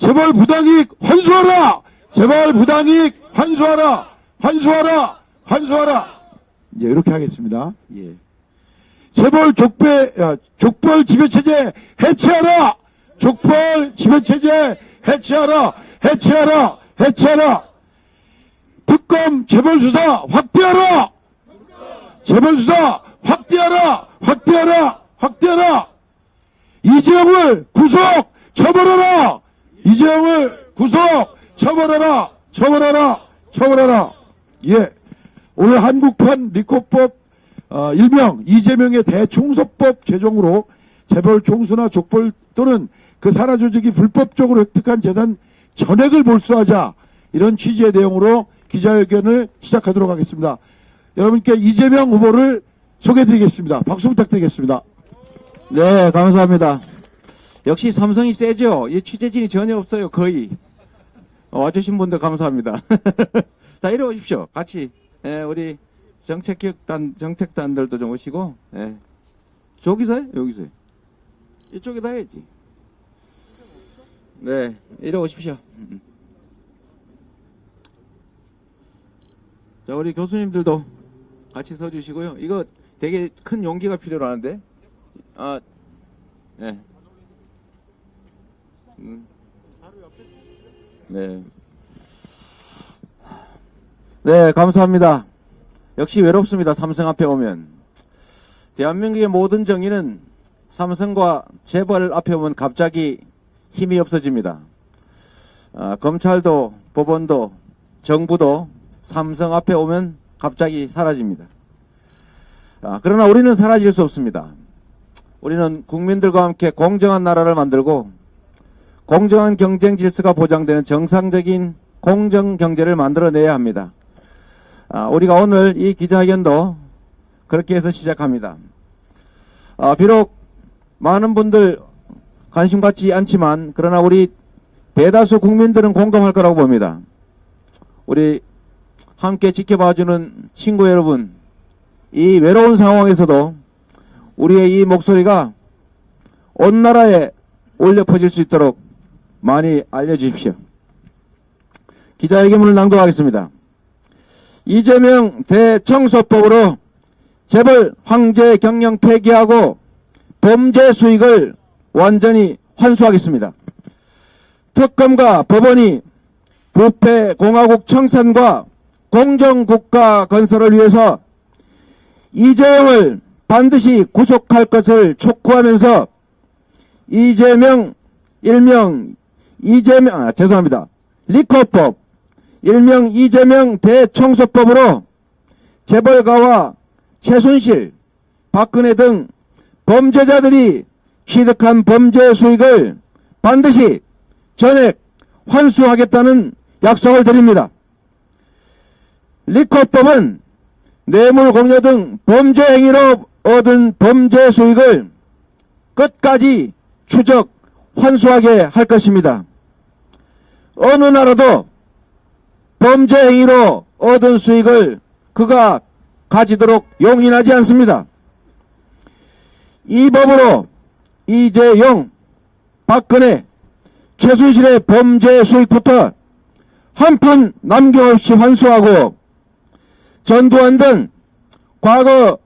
재벌 부당이익 환수하라! 재벌 부당이익 환수하라! 환수하라! 환수하라! 이제 이렇게 하겠습니다. 예. 재벌 족배, 아, 족벌 지배체제 해체하라! 족벌 지배체제 해체하라! 해체하라! 해체하라! 특검 재벌 수사 확대하라! 재벌 수사 확대하라! 확대하라! 확대하라! 이재용을 구속 처벌하라! 이재용을 구속 처벌하라! 처벌하라! 처벌하라! 예. 오늘 한국판 리코법 어, 일명 이재명의 대총서법 제정으로 재벌 총수나 족벌 또는 그 산하 조직이 불법적으로 획득한 재산 전액을 몰수하자 이런 취지의 내용으로 기자회견을 시작하도록 하겠습니다. 여러분께 이재명 후보를 소개해드리겠습니다. 박수 부탁드리겠습니다. 네, 감사합니다. 역시 삼성이 세죠? 이 취재진이 전혀 없어요, 거의. 어, 와주신 분들 감사합니다. 자, 이리 오십시오. 같이, 예, 우리 정책局단, 정책단들도 좀 오시고, 예. 저기서요? 여기서요? 이쪽에다 해야지. 네, 이리 오십시오. 음. 자, 우리 교수님들도 같이 서주시고요. 이거 되게 큰 용기가 필요하는데, 아, 네. 음. 네. 네, 감사합니다. 역시 외롭습니다. 삼성 앞에 오면. 대한민국의 모든 정의는 삼성과 재벌 앞에 오면 갑자기 힘이 없어집니다. 아, 검찰도, 법원도, 정부도 삼성 앞에 오면 갑자기 사라집니다. 아, 그러나 우리는 사라질 수 없습니다. 우리는 국민들과 함께 공정한 나라를 만들고 공정한 경쟁 질서가 보장되는 정상적인 공정 경제를 만들어내야 합니다. 아, 우리가 오늘 이 기자회견도 그렇게 해서 시작합니다. 아, 비록 많은 분들 관심 갖지 않지만 그러나 우리 대다수 국민들은 공감할 거라고 봅니다. 우리 함께 지켜봐주는 친구 여러분, 이 외로운 상황에서도 우리의 이 목소리가 온 나라에 올려 퍼질 수 있도록 많이 알려주십시오. 기자회견문을 낭독하겠습니다. 이재명 대청소법으로 재벌 황제 경영 폐기하고 범죄 수익을 완전히 환수하겠습니다. 특검과 법원이 부패 공화국 청산과 공정국가 건설을 위해서 이재명을 반드시 구속할 것을 촉구하면서 이재명 일명 이재명 아, 죄송합니다. 리커법 일명 이재명 대청소법으로 재벌가와 최순실, 박근혜 등 범죄자들이 취득한 범죄 수익을 반드시 전액 환수하겠다는 약속을 드립니다. 리커법은 뇌물 공여 등 범죄 행위로 얻은 범죄 수익을 끝까지 추적 환수하게 할 것입니다. 어느 나라도 범죄 행위로 얻은 수익을 그가 가지도록 용인하지 않습니다. 이 법으로 이재용, 박근혜, 최순실의 범죄 수익부터 한 푼 남김없이 환수하고 전두환 등 과거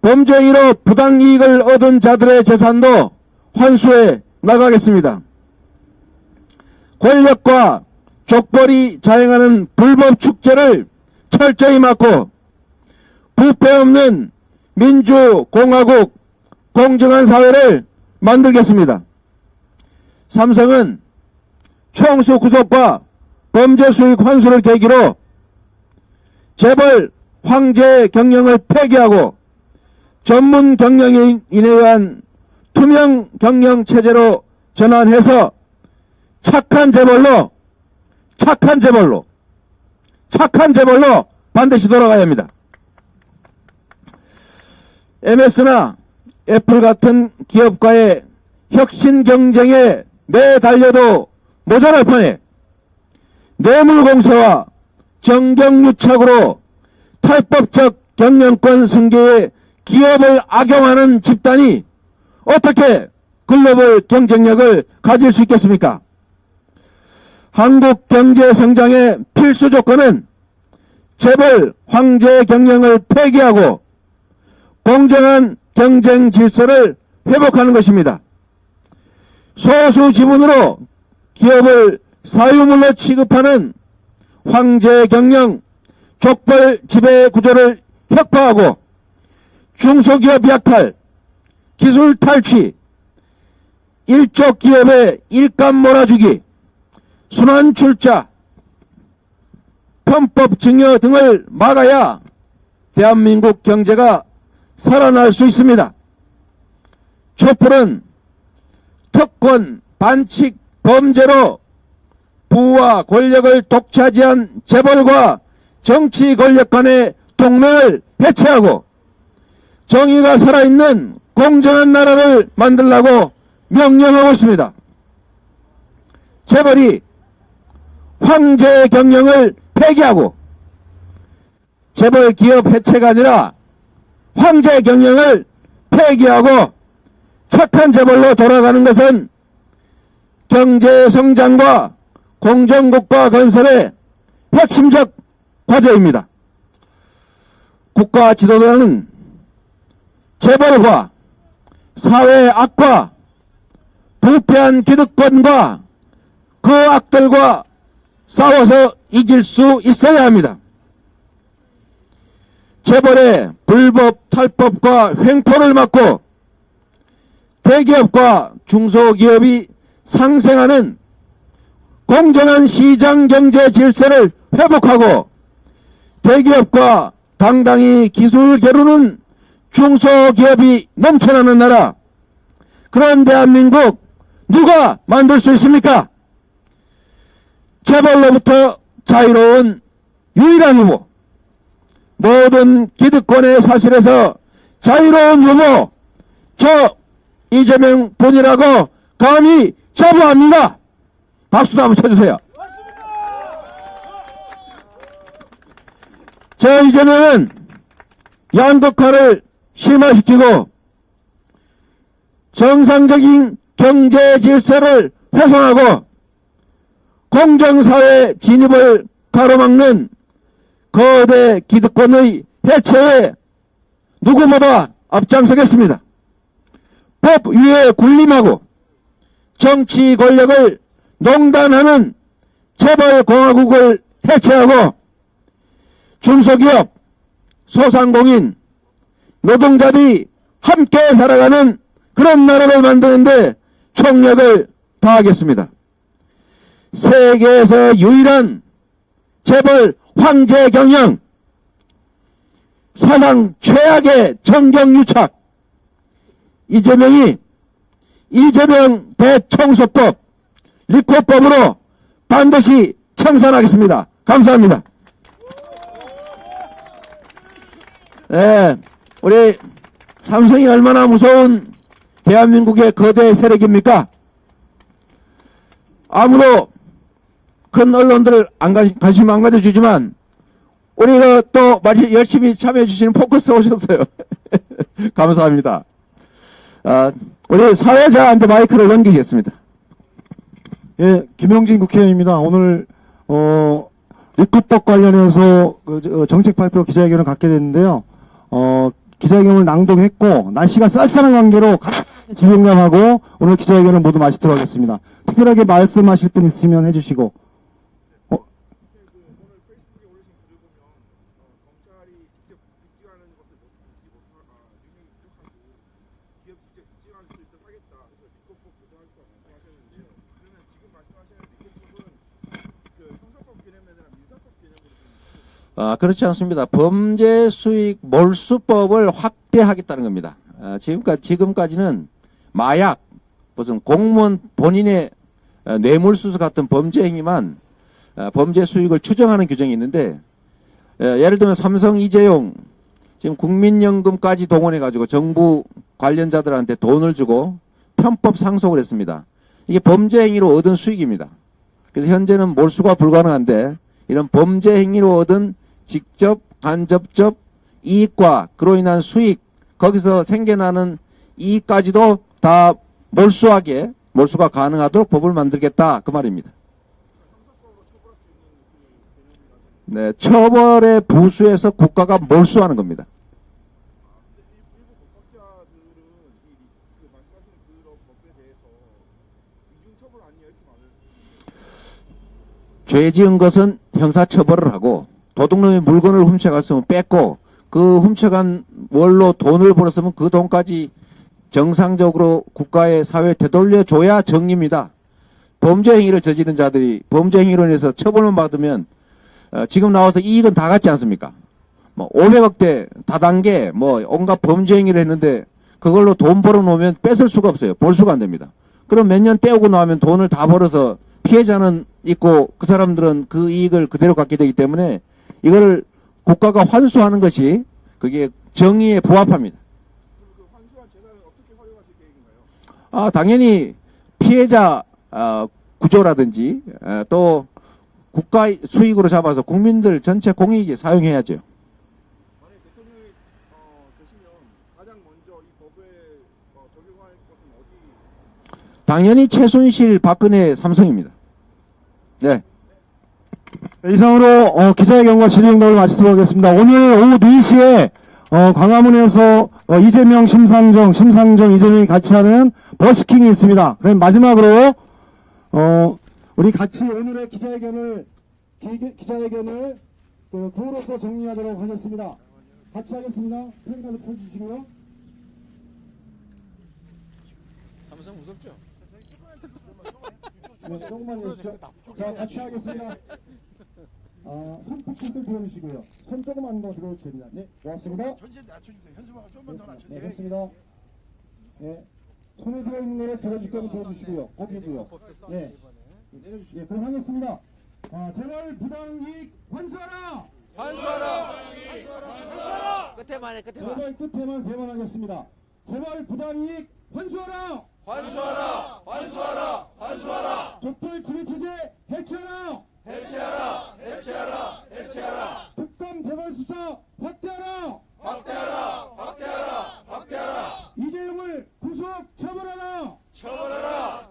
범죄 행위로 부당이익을 얻은 자들의 재산도 환수해 나가겠습니다. 권력과 족벌이 자행하는 불법 축제를 철저히 막고 부패 없는 민주공화국 공정한 사회를 만들겠습니다. 삼성은 총수 구속과 범죄 수익 환수를 계기로 재벌 황제 경영을 폐기하고 전문 경영인에 의한 투명 경영 체제로 전환해서 착한 재벌로 착한 재벌로 착한 재벌로 반드시 돌아가야 합니다. MS나 애플 같은 기업과의 혁신 경쟁에 내달려도 모자랄 판에 뇌물공세와 정경유착으로 탈법적 경영권 승계에 기업을 악용하는 집단이 어떻게 글로벌 경쟁력을 가질 수 있겠습니까? 한국 경제 성장의 필수 조건은 재벌 황제 경영을 폐기하고 공정한 경쟁 질서를 회복하는 것입니다. 소수 지분으로 기업을 사유물로 취급하는 황제 경영 족벌 지배 구조를 혁파하고 중소기업 약탈, 기술 탈취, 일족 기업의 일감 몰아주기, 순환 출자, 편법 증여 등을 막아야 대한민국 경제가 살아날 수 있습니다. 촛불은 특권, 반칙, 범죄로 부와 권력을 독차지한 재벌과 정치 권력 간의 동맹을 해체하고 정의가 살아있는 공정한 나라를 만들라고 명령하고 있습니다. 재벌이 황제 경영을 폐기하고 재벌 기업 해체가 아니라 황제 경영을 폐기하고 착한 재벌로 돌아가는 것은 경제 성장과 공정국가 건설의 핵심적 과제입니다. 국가 지도자는 재벌과 사회 악과 부패한 기득권과 그 악들과 싸워서 이길 수 있어야 합니다. 재벌의 불법 탈법과 횡포를 막고 대기업과 중소기업이 상생하는 공정한 시장 경제 질서를 회복하고 대기업과 당당히 기술 겨루는 중소기업이 넘쳐나는 나라 그런 대한민국 누가 만들 수 있습니까? 재벌로부터 자유로운 유일한 후보 모든 기득권의 사실에서 자유로운 후보 저 이재명 본이라고 감히 자부합니다. 박수도 한번 쳐주세요. 저 이재명은 양극화를 심화시키고 정상적인 경제 질서를 훼손하고 공정사회 진입을 가로막는 거대 기득권의 해체에 누구보다 앞장서겠습니다. 법 위에 군림하고 정치 권력을 농단하는 재벌공화국을 해체하고 중소기업, 소상공인, 노동자들이 함께 살아가는 그런 나라를 만드는데 총력을 다하겠습니다. 세계에서 유일한 재벌 황제 경영, 사상 최악의 정경유착, 이재명이 이재명 대청소법, 리코법으로 반드시 청산하겠습니다. 감사합니다. 네, 우리 삼성이 얼마나 무서운 대한민국의 거대 세력입니까? 아무도 큰 언론들 안 관- 관심 안 가져주지만 우리가 또 열심히 참여해 주시는 포커스 오셨어요. 감사합니다. 아, 우리 사회자한테 마이크를 넘기겠습니다. 예, 김영진 국회의원입니다. 오늘 어 리쿠법 관련해서 그, 저, 정책 발표 기자회견을 갖게 됐는데요. 어 기자회견을 낭독했고 날씨가 쌀쌀한 관계로 질문감하고 오늘 기자회견을 모두 마치도록 하겠습니다. 특별하게 말씀하실 분 있으면 해주시고 어, 오늘 페이스북에 올리신 글을 보면 어, 검찰이 직접 입증하는 것을 못, 입지 못하, 아, 능력이 부족하고 기업 직접 입증하는 것을 일단 하겠다. 그래서 리코법 고정하겠다 말씀하셨는데요. 그러면 지금 말씀하시는 리코법은 그 형사법 개념이 아니라 민사법 개념으로 좀 아, 그렇지 않습니다. 범죄 수익 몰수법을 확대하겠다는 겁니다. 아, 지금까지, 지금까지는 마약, 무슨 공무원 본인의 어, 뇌물수수 같은 범죄 행위만 어, 범죄 수익을 추정하는 규정이 있는데, 어, 예를 들면 삼성 이재용, 지금 국민연금까지 동원해가지고 정부 관련자들한테 돈을 주고 편법 상속을 했습니다. 이게 범죄 행위로 얻은 수익입니다. 그래서 현재는 몰수가 불가능한데 이런 범죄 행위로 얻은 직접 간접적 이익과 그로 인한 수익 거기서 생겨나는 이익까지도 다 몰수하게 몰수가 가능하도록 법을 만들겠다 그 말입니다. 네, 처벌의 부수에서 국가가 몰수하는 겁니다. 죄 지은 것은 형사처벌을 하고 도둑놈이 물건을 훔쳐갔으면 뺏고 그 훔쳐간 원로 돈을 벌었으면 그 돈까지 정상적으로 국가의 사회에 되돌려줘야 정의입니다. 범죄 행위를 저지른 자들이 범죄 행위로 인해서 처벌만 받으면 어, 지금 나와서 이익은 다 같지 않습니까? 뭐 500억대 다단계 뭐 온갖 범죄 행위를 했는데 그걸로 돈 벌어 놓으면 뺏을 수가 없어요. 볼 수가 안 됩니다. 그럼 몇 년 떼오고 나면 돈을 다 벌어서 피해자는 있고 그 사람들은 그 이익을 그대로 갖게 되기 때문에 이거를 국가가 환수하는 것이 그게 정의에 부합합니다. 그? 아, 당연히 피해자 어, 구조라든지 어, 또 국가 수익으로 잡아서 국민들 전체 공익에 사용해야죠. 어, 어, 당연히 최순실, 박근혜, 삼성입니다. 네. 이상으로 어, 기자회견과 질의응답을 마치도록 하겠습니다. 오늘 오후 4시에 어, 광화문에서 어, 이재명, 심상정, 심상정, 이재명이 같이 하는 버스킹이 있습니다. 그럼 마지막으로 어, 우리 같이 오늘의 기자회견을 기, 기자회견을 그 구호로서 정리하도록 하겠습니다. 같이 하겠습니다. 펜까지 펴주시고요. 삼성 무섭죠? 네, 조금만 해주시죠. 자, 같이 하겠습니다. 아, 손 포켓을 들어주시고요. 손 조금만 더 들어주시면 됩니다. 네, 고맙습니다. 전신 낮춰주세요. 현수막을 좀만 더 네, 낮춰주세요. 됐습니다. 네. 손에 들어있는 거를 들어줄 거면 들어주시고요. 거기도요. 네. 예, 그럼 하겠습니다. 아, 재벌 부당이익 환수하라! 끝에만 해, 끝에만. 끝에만 세 번 하겠습니다. 재벌 부당이익 환수하라! 환수하라! 환수하라! 환수하라! 촛불 지배 체제 해체하라! 해체하라! 해체하라! 해체하라! 특검 재발 수사 확대하라! 확대하라! 확대하라! 확대하라! 이재용을 구속 처벌하라! 처벌하라!